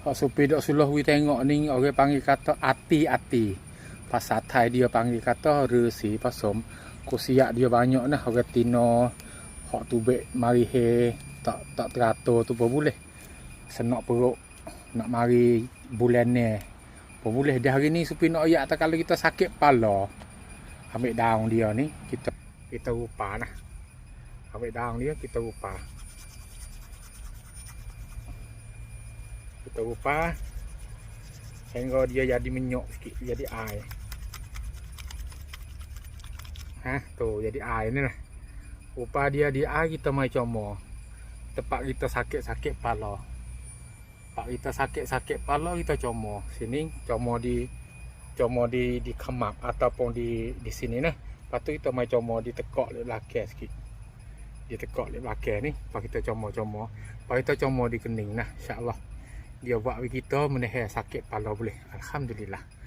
Hak supi dok suluh wi tengok ni orang panggil kata ati-ati. Pasal Thai dia panggil kata resi pasom. Kusiak dia banyak nah orang tino. Hak tubek mari he tak tak teratur tu pun boleh. Senak perut nak mari bulan ni. Pun boleh dah hari ni supi nak ayak kalau kita sakit pala. Ambil daun dia ni kita kita rupa nah. Ambil daun dia kita rupa. Kita rupa. Sehingga dia jadi menyok sikit Jadi air. Ha tu jadi air ni lah. Rupa dia di air kita mai comor. Tempat kita sakit-sakit pala. Tempat kita sakit-sakit pala kita comor. Sini comor di Comor di di kemak Ataupun di di sini nah Lepas tu kita mai comor di tekak di belakang sikit. Di tekak di belakang ni Lepas kita comor-comor. Lepas kita comor di kening nah InsyaAllah dia buat bagi kita menahan sakit kepala boleh. Alhamdulillah.